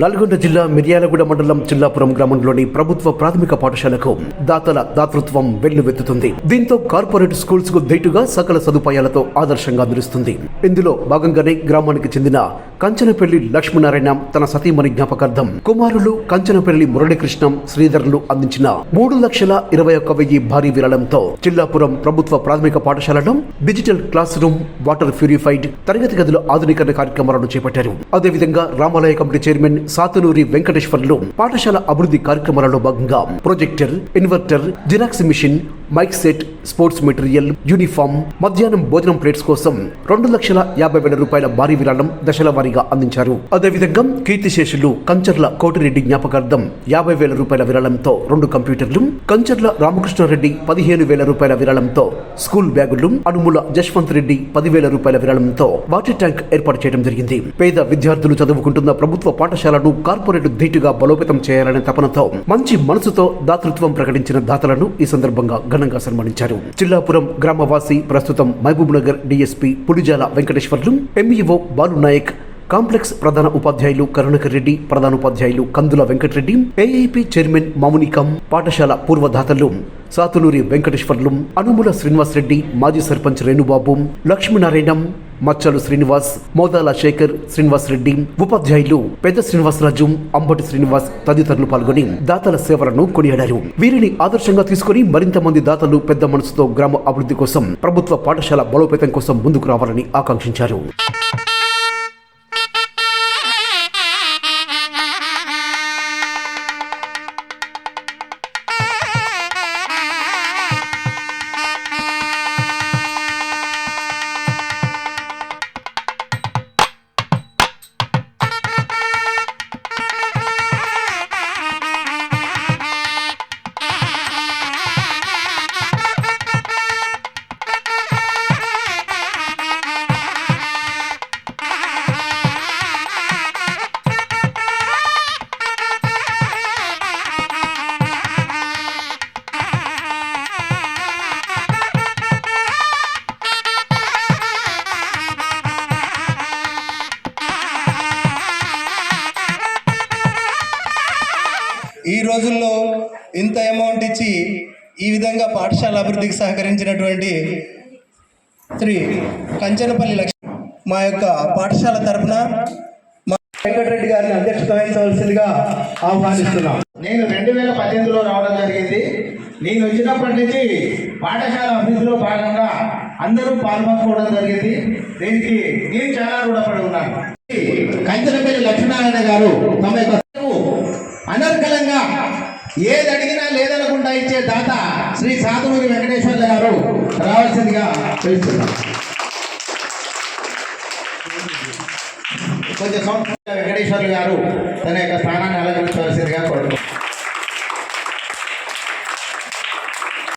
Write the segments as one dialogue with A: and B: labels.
A: నల్గొండ జిల్లా మిర్యాలగూడ మండలం చిల్లాపురం గ్రామంలోని ప్రభుత్వ ప్రాథమిక పాఠశాలకు దాతల దాతృత్వం వెల్లువెత్తుతుంది. దీంతో కార్పొరేట్ స్కూల్స్కు ధీటుగా సకల సదుపాయాలతో ఆదర్శంగా నిలుస్తుంది. ఇందులో భాగంగానే గ్రామానికి చెందిన కంచనపల్లి లక్ష్మీనారాయణ తన సతీమణి జ్ఞాపకార్థం కుమారులు కంచనపల్లి మురళీకృష్ణం శ్రీధర్లు అందించిన మూడు లక్షల ఇరవై ఒక్క వెయ్యి భారీ విరాళంతో చిల్లాపురం ప్రభుత్వ ప్రాథమిక పాఠశాలలో digital class room water purified తరగతి గదుల ఆధునీకరణ కార్యక్రమాలను చేపట్టారు. అదేవిధంగా రామాలయ కమిటీ చైర్మన్ సాతనూరి వెంకటేశ్వర్లు పాఠశాల అభివృద్ధి కార్యక్రమాలలో భాగంగా projector inverter xerox machine mike set sports material uniform మధ్యాహ్నం భోజనం ప్లేట్స్ కోసం రెండు లక్షల యాభై వేల రూపాయల భారీ విరాళం దశల వారీగా అందించారు. అదేవిధంగా కీర్తిశేషులు కంచర్ల కోటిరెడ్డి జ్ఞాపకార్థం యాభై వేల రూపాయల విరాళంతో రెండు కంప్యూటర్లు కంచర్ల రామకృష్ణారెడ్డి పదిహేను వేల రూపాయల విరాళంతో స్కూల్ బ్యాగులు అనుముల జశ్వంత్ రెడ్డి పదివేల రూపాయల విరాళంతో వాటర్ ట్యాంక్ ఏర్పాటు చేయడం జరిగింది. పేద విద్యార్థులు చదువుకుంటున్న ప్రభుత్వ పాఠశాలను కార్పొరేట్ ధీటుగా బలోపేతం చేయాలనే తపనతో మంచి మనసుతో దాతృత్వం ప్రకటించిన దాతలను ఈ సందర్భంగా ఘనంగా సన్మానించారు. చిల్లాపురం గ్రామవాసి ప్రస్తుతం Mahabubnagar DSP Pulijala Venkateshwarlu MEO Balu Naik complex ప్రధాన ఉపాధ్యాయులు కరుణకర్ రెడ్డి ప్రధాన ఉపాధ్యాయులు కందుల వెంకటరెడ్డి ఏఐపి చైర్మన్ మౌనికం పాఠశాల పూర్వధాతలు సాతులూరి వెంకటేశ్వర్లు అనుముల శ్రీనివాస్ రెడ్డి మాజీ సర్పంచ్ రేణుబాబు లక్ష్మీనారాయణం మచ్చలు శ్రీనివాస్ మోదాల శేఖర్ శ్రీనివాస్ రెడ్డి ఉపాధ్యాయులు పెద్ద శ్రీనివాసరాజు అంబటి శ్రీనివాస్ తదితరులు పాల్గొని దాతల సేవలను కొనియాడారు. వీరిని ఆదర్శంగా తీసుకుని మరింత మంది దాతలు పెద్ద మనసుతో గ్రామ అభివృద్ధి కోసం ప్రభుత్వ పాఠశాల బలోపేతం కోసం ముందుకు రావాలని ఆకాంక్షించారు.
B: ఈ రోజుల్లో ఇంత అమౌంట్ ఇచ్చి ఈ విధంగా పాఠశాల అభివృద్ధికి సహకరించినటువంటి శ్రీ కంచనపల్లి లక్ష్మి మా యొక్క పాఠశాల తరఫున మా వెంకటరెడ్డి గారిని అధ్యక్షత వహించవలసిందిగా ఆహ్వానిస్తున్నాం.
C: నేను రెండు వేల పద్దెనిమిదిలో రావడం జరిగింది. నేను వచ్చినప్పటి నుంచి పాఠశాల అభివృద్ధిలో భాగంగా అందరూ పాల్పంచుకోవడం జరిగింది. దీనికి నేను చాలా రుణపడి ఉన్నాను. కంచనపల్లి లక్ష్మీనారాయణ గారు తమ యొక్క ఏది అడిగినా లేదనకుండా ఇచ్చే దాత శ్రీ సాధువుని వెంకటేశ్వర్ల గారు రావాల్సిందిగా తెలుస్తున్నాం కొంచెం సంవత్సరాల వెంకటేశ్వర్లు గారు తన యొక్క స్థానాన్ని అలంకరించవలసిందిగా కోరుతున్నాం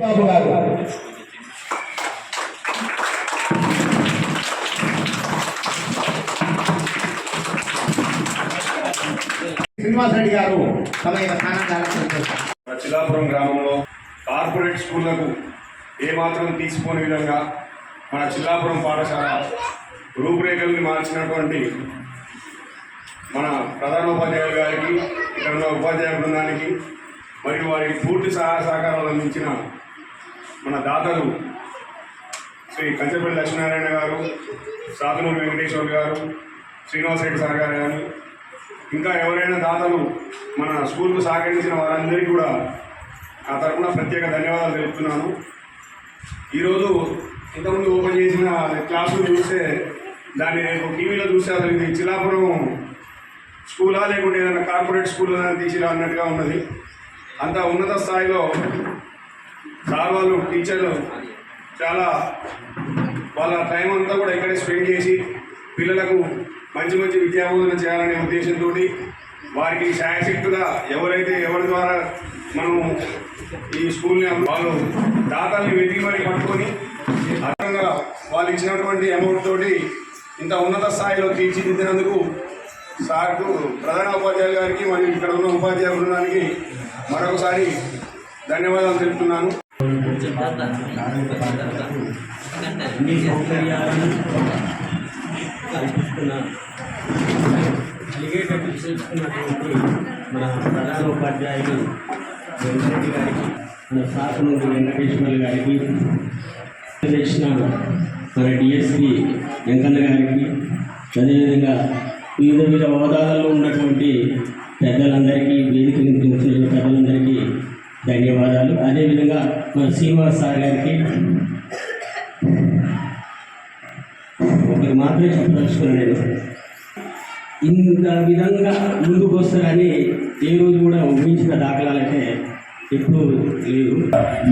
C: బాబు గారు శ్రీనివాసరెడ్డి గారు తమ యొక్క స్థానాన్ని
D: గ్రామంలో కార్పొరేట్ స్కూళ్ళకు ఏమాత్రం తీసుకోని విధంగా మన చిల్లాపురం పాఠశాల రూపురేఖల్ని మార్చినటువంటి మన ప్రధానోపాధ్యాయులు గారికి ఇక్కడ ఉన్న ఉపాధ్యాయ బృందానికి మరియు వారికి పూర్తి సహాయ సహకారాలు అందించిన మన దాతలు శ్రీ కంచపల్లి లక్ష్మీనారాయణ గారు సాధనూరు వెంకటేశ్వర్ గారు శ్రీనివాస్ రెడ్డి సార్ గారు కానీ ఇంకా ఎవరైనా దాతలు మన స్కూల్కు సహకరించిన వారందరికీ కూడా నా తరఫున ప్రత్యేక ధన్యవాదాలు తెలుపుతున్నాను. ఈరోజు ఇంతకుముందు ఓపెన్ చేసిన క్లాసులు చూస్తే దాన్ని రేపు టీవీలో చూస్తే అసలు ఇది చిలాపురం స్కూలా లేకుంటే ఏదైనా కార్పొరేట్ స్కూల్ తీసిరా అన్నట్టుగా ఉన్నది. అంత ఉన్నత స్థాయిలో సార్ వాళ్ళు టీచర్లు చాలా వాళ్ళ టైం అంతా కూడా ఇక్కడే స్పెండ్ చేసి పిల్లలకు మంచి మంచి విద్యాబోధన చేయాలనే ఉద్దేశంతో వారికి శాయశక్తుగా ఎవరైతే ఎవరి ద్వారా మనం ఈ స్కూల్ని వాళ్ళు దాతల్ని వెతికి మరి పట్టుకొని అదనంగా వాళ్ళు ఇచ్చినటువంటి అమౌంట్ తోటి ఇంత ఉన్నత స్థాయిలో తీర్చిదిద్దినందుకు సార్కు ప్రధాన ఉపాధ్యాయులు గారికి మరియు ఇక్కడ ఉన్న ఉపాధ్యాయ బృందానికి మరొకసారి ధన్యవాదాలు తెలుపుతున్నాను.
E: అన్ని సౌకర్యాలను కల్పిస్తున్న చేసుకున్నటువంటి మన ప్రధాన ఉపాధ్యాయులు వెంకటరెడ్డి గారికి మన శాఖ నుండి వెంకటేశ్వర్లు గారికి చేసిన మన డిఎస్పి వెంకన్న గారికి అదేవిధంగా వివిధ వివిధ హోదాలలో ఉన్నటువంటి పెద్దలందరికీ వేదిక పెద్దలందరికీ ధన్యవాదాలు. అదేవిధంగా మన శ్రీనివాస్ సార్ గారికి ఒకటి మాత్రమే చెప్పదలుచుకున్నాను. నేను ఇంత విధంగా ముందుకు వస్తారని ఏ రోజు కూడా ఊహించిన దాఖలాలైతే ఎప్పుడు లేదు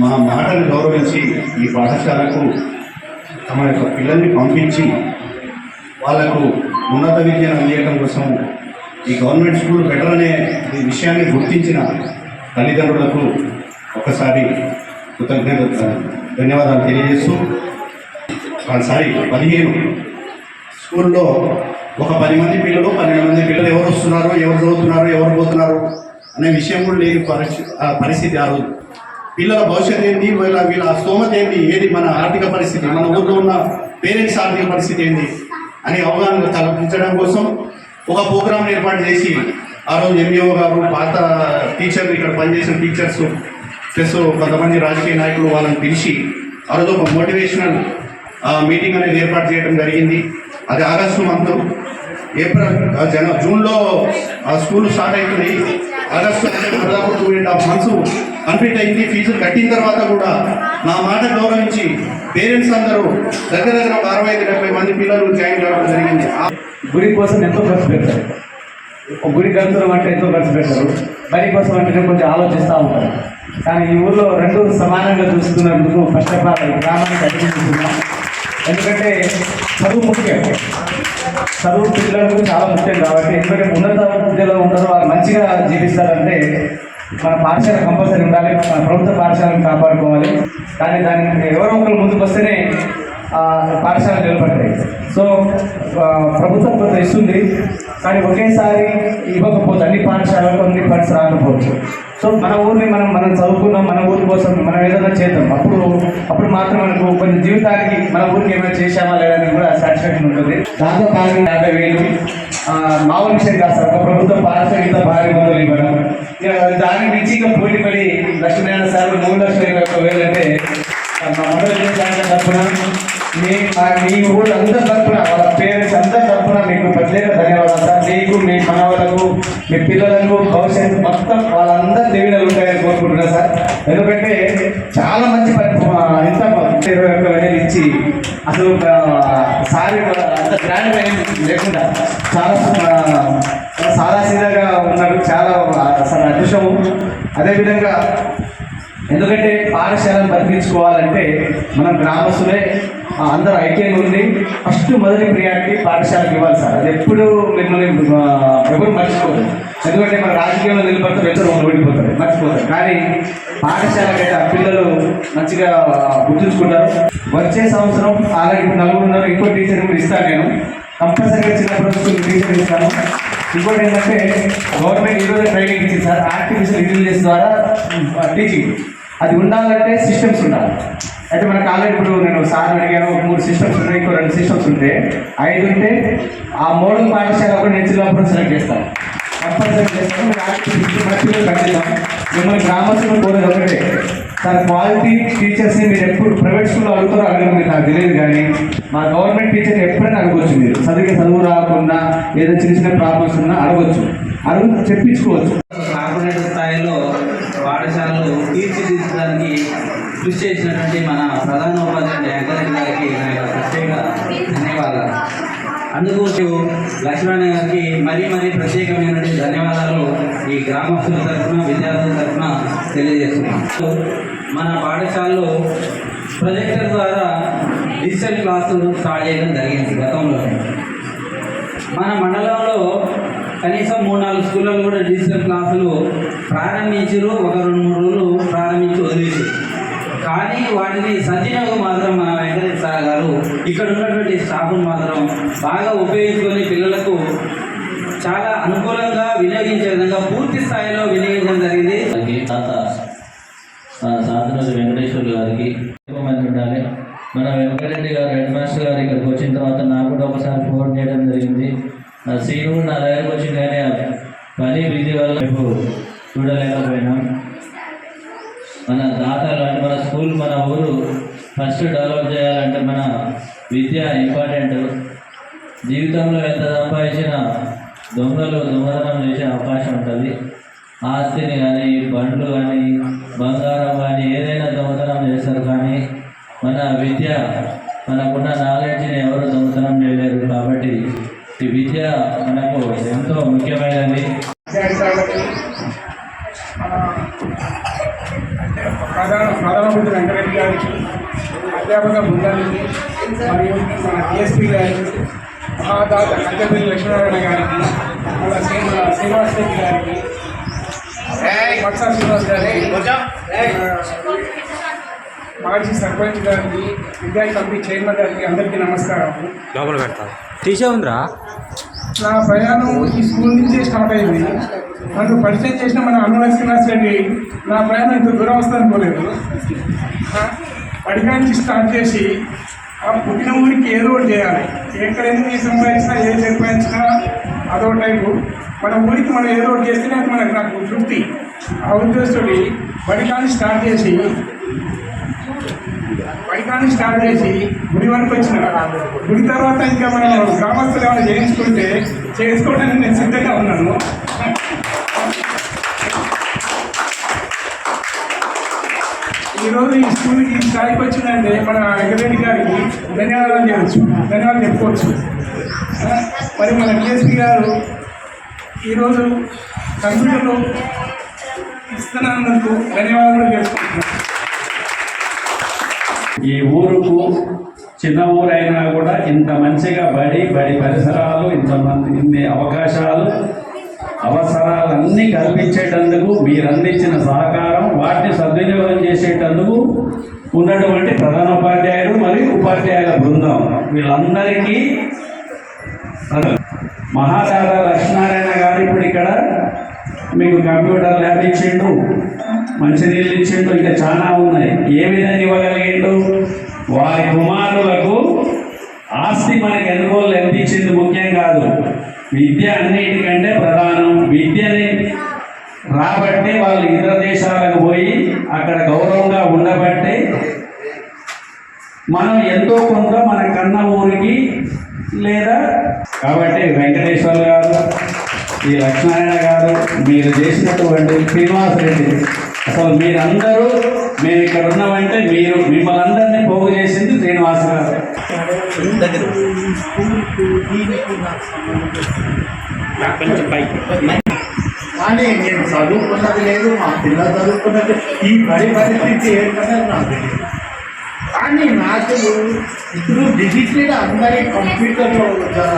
F: మా మాటను గౌరవించి ఈ పాఠశాలకు తమ యొక్క పిల్లల్ని పంపించి వాళ్ళకు ఉన్నత విద్యను అందించడం కోసం ఈ గవర్నమెంట్ స్కూల్ బెటర్ అనే ఈ విషయాన్ని గుర్తించిన తల్లిదండ్రులకు ఒకసారి కృతజ్ఞత ధన్యవాదాలు తెలియజేస్తూ ఒకసారి పదిహేను స్కూల్లో ఒక పది మంది పిల్లలు పన్నెండు మంది పిల్లలు ఎవరు వస్తున్నారు ఎవరు చదువుతున్నారు ఎవరు పోతున్నారు అనే విషయం కూడా లేని పరిస్థితి ఆ పరిస్థితి రోజు. పిల్లల భవిష్యత్తు ఏంటి వీళ్ళ వీళ్ళ స్తోమత ఏంటి ఏది మన ఆర్థిక పరిస్థితి? మన ఊర్లో ఉన్న పేరెంట్స్ ఆర్థిక పరిస్థితి ఏంటి అనే అవగాహన కల్పించడం కోసం ఒక ప్రోగ్రామ్ ఏర్పాటు చేసి ఆ రోజు ఎంఈఓ గారు పాత టీచర్లు ఇక్కడ పనిచేసిన టీచర్స్ ప్లస్ కొంతమంది రాజకీయ నాయకులు వాళ్ళని పిలిచి ఆ రోజు ఒక మోటివేషనల్ మీటింగ్ అనేది ఏర్పాటు చేయడం జరిగింది. అది ఆగస్టు మంత్ ఏప్రిల్ జన జూన్లో ఆ స్కూల్ స్టార్ట్ అవుతుంది. ఆగస్టు దాదాపు two and half months complete అయింది. ఫీజులు కట్టిన తర్వాత కూడా నా మాట గౌరవించి పేరెంట్స్ అందరూ దగ్గర దగ్గర ఒక అరవై ఐదు డెబ్బై మంది పిల్లలు జాయిన్ కావడం జరిగింది. ఆ
G: కోసం ఎంతో ఖర్చు పెడతారు ఒక గుడి గంతులం అంటే ఎంతో ఖర్చు పెడతారు బడి కోసం అంటే కొంచెం ఆలోచిస్తూ ఉంటారు కానీ ఈ ఊళ్ళో రెండు సమానంగా చూస్తున్నందుకు ఫస్ట్ ఆఫ్ ఆల్ గ్రామానికి అభినందిస్తున్నాం ఎందుకంటే చదువు ముఖ్యం చదువు పిల్లలకు చాలా ముఖ్యం కాబట్టి ఎందుకంటే ఉన్నత విద్యలో ఉంటారో వాళ్ళు మంచిగా జీవిస్తారంటే మన పాఠశాల కంపల్సరీ ఉండాలి మన ప్రభుత్వ పాఠశాలను కాపాడుకోవాలి. కానీ దానికి ఎవరో ఒకరు ముందుకు వస్తేనే పాఠశాల నిలబడతాయి. సో ప్రభుత్వం కొంత ఇస్తుంది కానీ ఒకేసారి ఇవ్వకపోతే అన్ని పాఠశాలకు అన్ని ఫండ్స్ రాకపోవచ్చు. సో మన ఊరిని మనం మనం చదువుకున్నాం మన ఊరి కోసం మనం ఏదైనా చేద్దాం. అప్పుడు అప్పుడు మాత్రం మనకు కొంచెం జీవితానికి మన ఊరికి ఏమైనా చేశామా లేదని కూడా సాటిస్ఫాక్షన్ ఉంటుంది. దాంతో భాగంగా యాభై వేలు. మామూలు విషయం కాదు సార్ ఒక ప్రభుత్వ భారీ మొదలు ఇవ్వడం. ఇక దాని నుంచి ఇంకా పోటీ పడి లక్ష్మీనారాయణ సార్ మూడు లక్షల ఇరవై ఒక్క వేలు అంటే మా మొదటి తరఫున మీ మీ ఊళ్ళో అందరి తరఫున వాళ్ళ పేరెంట్స్ అందరి తరఫున మీకు ప్రత్యేక ధన్యవాదాలు సార్. మీకు మీ మనవలకు మీ పిల్లలకు భవిష్యత్తు మొత్తం వాళ్ళందరి దీవెనలు ఉంటాయని కోరుకుంటున్నా సార్ ఎందుకంటే చాలా మంచి పని ఇంత ఇరవై ఒక్క వేలు ఇచ్చి అసలు సారీ అంత గ్రాండ్ లేకుండా చాలా సాదాసీదాగా సీదాగా ఉన్నారు చాలా అసలు అదృష్టము. అదేవిధంగా ఎందుకంటే పాఠశాలను బతికించుకోవాలంటే మనం గ్రామస్తులే అందరూ ఐక్యంగా ఉంది ఫస్ట్ మొదటి ప్రియారిటీ పాఠశాలకు ఇవ్వాలి సార్. అది ఎప్పుడు మిమ్మల్ని ఎవరు మర్చిపోదు ఎందుకంటే మన రాజకీయంలో నిలబడతారు ఎక్కడ ఓడిపోతారు మర్చిపోతారు. కానీ పాఠశాలకైతే ఆ పిల్లలు మంచిగా గుర్తుంచుకుంటారు. వచ్చే సంవత్సరం ఆల్రెడీ ఇప్పుడు నలుగురు ఇంకో టీచర్ కూడా ఇస్తాను నేను. కంపల్సరీగా చిన్నప్పటి టీచర్ ఇస్తాను. ఇంకోటి ఏంటంటే గవర్నమెంట్ ఈరోజు ట్రైనింగ్ ఇచ్చింది సార్. ఆర్టిఫిషియల్ ఇంటెలిజెన్స్ ద్వారా టీచింగ్ అది ఉండాలంటే సిస్టమ్స్ ఉండాలి. అయితే మనకు ఆల్రెడీ ఇప్పుడు నేను సార్ అడిగాను మూడు సిస్టమ్స్ ఉన్నాయి ఇంకో రెండు సిస్టమ్స్ ఉంటే. ఐదు ఉంటే ఆ మోడల్ పాఠశాల కూడా నేను చిన్నప్పుడు సెలెక్ట్ చేస్తాను. కంపల్సరీ చేస్తాను. మంచిగా ఆర్టిఫిషియల్ మిమ్మల్ని గ్రామస్తులు కోరేది ఒకటే. సార్ క్వాలిటీ టీచర్స్ని మీరు ఎప్పుడు ప్రైవేట్ స్కూల్లో అడుగుతారో అడగడం మీకు నాకు తెలియదు కానీ మా గవర్నమెంట్ టీచర్ని ఎప్పుడైనా అడగవచ్చు మీరు. చదివి చదువు రాకుండా ఏదో చిన్న చిన్న ప్రాబ్లమ్స్ ఉన్నా అడగవచ్చు అడుగు చెప్పించుకోవచ్చు.
H: కార్పొరేట్ స్థాయిలో పాఠశాల కృషి చేసినటువంటి మన ప్రధాన ఉపాధ్యాయుడు వెంకరెడ్డి గారికి నా యొక్క ప్రత్యేక ధన్యవాదాలు. అందుకు లక్ష్మణ గారికి మరీ మరీ ప్రత్యేకమైనటువంటి ధన్యవాదాలు ఈ గ్రామస్తుల తరఫున విద్యార్థుల తరఫున తెలియజేస్తున్నాం మన పాఠశాలలో ప్రొజెక్టర్ ద్వారా డిజిటల్ క్లాసులు స్టార్ట్ చేయడం జరిగింది గతంలో. మన మండలంలో కనీసం మూడు నాలుగు స్కూళ్ళలో కూడా డిజిటల్ క్లాసులు ప్రారంభించారు ఒక రెండు మూడు రోజులు ప్రారంభించి వదిలేసారు కానీ వాటిని సద్వినియోగం మాత్రం మన వెంకటేశ్వర సార్ గారు ఇక్కడ ఉన్నటువంటి స్టాఫ్ను మాత్రం బాగా ఉపయోగించుకొని పిల్లలకు చాలా అనుకూలంగా వినియోగించే విధంగా పూర్తి స్థాయిలో వినియోగించడం జరిగింది. తాత సాధనది వెంకటేశ్వర్లు గారికి మంది ఉండాలి. మన వెంకటరెడ్డి గారు హెడ్ మాస్టర్ గారు ఇక్కడికి వచ్చిన తర్వాత నాకు కూడా ఒకసారి ఫోన్ చేయడం జరిగింది
I: నా సీను నా దగ్గరకు వచ్చింది కానీ ఆ పని బిజీ వల్ల రేపు చూడలేకపోయినాం మన దాతలు అంటే మన స్కూల్ మన ఊరు ఫస్ట్ డెవలప్ చేయాలంటే మన విద్య ఇంపార్టెంట్ జీవితంలో ఎంత సంపాదించినా దొంగలు దొంగతనం చేసే అవకాశం ఉంటుంది ఆస్తిని కానీ బండ్లు కానీ బంగారం కానీ ఏదైనా దొంగతనం చేస్తారు కానీ మన విద్య మనకున్న నాలెడ్జ్ని ఎవరు దొంగతనం చేయలేరు కాబట్టి ఈ విద్య మనకు ఎంతో ముఖ్యమైనది.
J: ప్రధాన ప్రధానమంత్రి వెంకరెడ్డి గారికి అధ్యాపక బృందానికి మరియు మన డిఎస్పీ గారికి మహాదాత అంత్యపల్లి లక్ష్మీనారాయణ గారికి శ్రీనివాస్ రెడ్డి గారికి శ్రీనివాస్ గారికి మన మాజీ సర్పంచ్ గారికి విద్యార్థి కమిటీ చైర్మన్ గారికి అందరికీ నమస్కారం.
K: తీసే ఉందిరా?
J: నా ప్రయాణం ఈ స్కూల్ నుంచే స్టార్ట్ అయింది. నన్ను పరిచయం చేసిన మన అన్నల శ్రీనివాస్ రెడ్డి నా ప్రయాణం ఇంత దూరం వస్తుంది అనుకోలేదు పడిగా నుంచి స్టార్ట్ చేసి ఆ పుట్టిన ఊరికి ఏదో ఒకటి చేయాలి? ఎక్కడ ఎన్ని సంపాదించినా ఏది సంపాదించినా అదో టైపు మన ఊరికి మనం ఏదో ఒకటి చేస్తేనే అది మనకు నాకు తృప్తి. ఆ ఉద్దేశంతో బడికాన్ని స్టార్ట్ చేసి బడికాన్ని స్టార్ట్ చేసి గుడి వరకు వచ్చిన గుడి తర్వాత ఇంకా మనం గ్రామస్తులు ఏమైనా చేయించుకుంటే చేసుకోవడానికి నేను సిద్ధంగా ఉన్నాను. ఈరోజు ఈ స్కూల్కి ఈ స్థాయికి వచ్చిందంటే మన వెంకటరెడ్డి గారికి ధన్యవాదాలు చేయవచ్చు ధన్యవాదాలు చెప్పుకోవచ్చు. మరి మన డిఎస్పీ గారు ఈరోజు కంప్యూటర్లు ఇస్తున్నందుకు ధన్యవాదాలు చేసుకుంటున్నాను
L: ఈ ఊరుకు చిన్న ఊరైనా కూడా ఇంత మంచిగా బడి బడి పరిసరాలు ఇంతమంది ఇన్ని అవకాశాలు అవసరాలన్నీ కల్పించేటందుకు మీరు అందించిన సహకారం వాటిని సద్వినియోగం చేసేటందుకు ఉన్నటువంటి ప్రధాన ఉపాధ్యాయుడు మరియు ఉపాధ్యాయుల బృందం. వీళ్ళందరికీ మహాదాద లక్ష్మీనారాయణ గారు ఇప్పుడు ఇక్కడ మీకు కంప్యూటర్ ల్యాబ్ ఇచ్చిండు మంచినీళ్ళు ఇచ్చిండు ఇంకా చాలా ఉన్నాయి. ఏ విధంగా ఇవ్వగలిగిండు? వారి కుమారులకు ఆస్తి మనకి ఎన్నుకోలు లభించింది ముఖ్యం కాదు. విద్య అన్నిటికంటే ప్రధానం. విద్యని రాబట్టి వాళ్ళు ఇతర దేశాలకు పోయి అక్కడ గౌరవంగా ఉండబట్టి మనం ఎంతో కొంత మన కన్న ఊరికి లేదా? కాబట్టి వెంకటేశ్వర గారు ఈ లక్ష్మీనారాయణ గారు మీరు చేసినటువంటి శ్రీనివాస్ రెడ్డి. అసలు మీరందరూ మేము ఇక్కడ ఉన్నామంటే మీరు మిమ్మల్ని అందరినీ పోగు చేసింది శ్రీనివాస్ గారు.
C: కానీ నేను చదువుకున్నది లేదు మా పిల్లలు చదువుకున్నది ఈ పడి పరిస్థితి ఏంటనేది నాకు తెలియదు. కానీ నాకు ఇప్పుడు డిజిటల్ అందరి కంప్యూటర్లో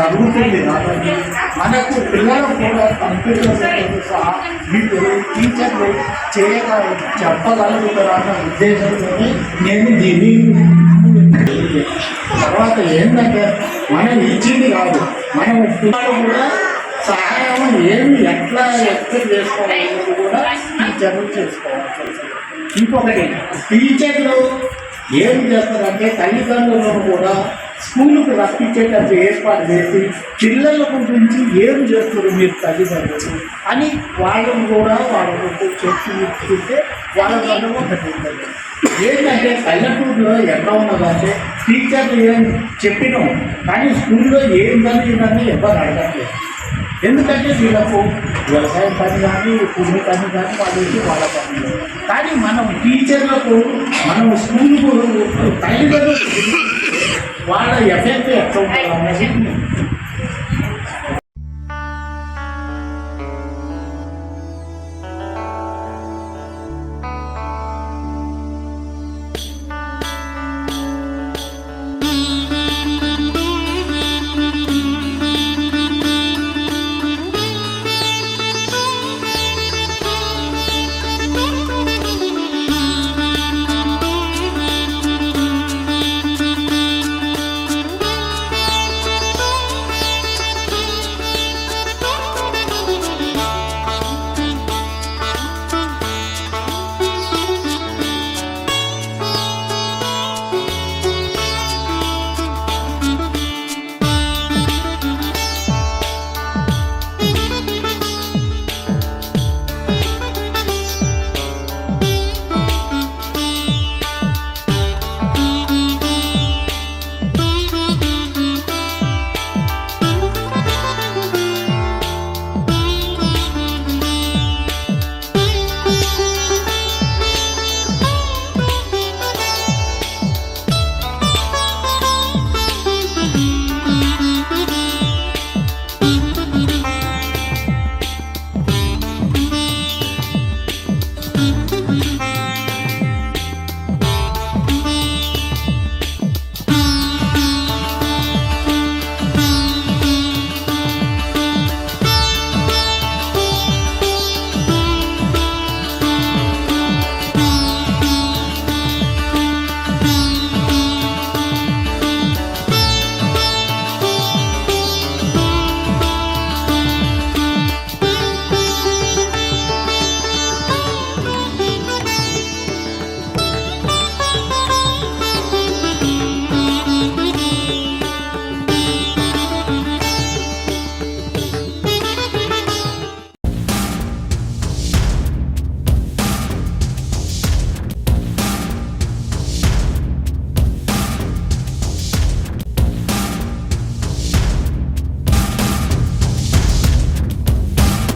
C: అడుగుతుంది కాబట్టి మనకు పిల్లలకు కూడా కంప్యూటర్ సహా మీకు టీచర్లు చేయగల చెప్పగలుగుతారు అన్న ఉద్దేశంతో నేను దీన్ని తర్వాత ఏంటంటే మనం ఇచ్చింది కాదు మనం పిల్లలు కూడా సహాయం ఏమి ఎట్లా ఎక్స్ప్లెయిన్ చేసుకోవాలి కూడా టీచర్లు చేసుకోవాలి. ఇంకొకటి టీచర్లు ఏం చేస్తారంటే తల్లిదండ్రులను కూడా స్కూల్కి రప్పించేటట్టు ఏర్పాటు చేసి పిల్లల గురించి ఏం చేస్తారు మీరు తల్లిదండ్రులు అని వాళ్ళని కూడా వాళ్ళకు చెప్పి ఇస్తుంటే వాళ్ళ ఒకటి ఏంటంటే పల్లెటూరులో ఎట్లా ఉన్నదంటే టీచర్లు ఏం చెప్పినాం కానీ స్కూల్లో ఏం జరిగిందని ఎవరు అడగట్లేదు. ఎందుకంటే వీళ్ళకు వ్యవసాయం పని కానీ కూలి పని కానీ వాళ్ళకి వాళ్ళ పని లేదు. కానీ మనం టీచర్లకు మనం స్కూల్కు తల్లిదండ్రులు వాళ్ళ ఎఫెక్ట్ ఎట్లా ఉంటుంది అనేది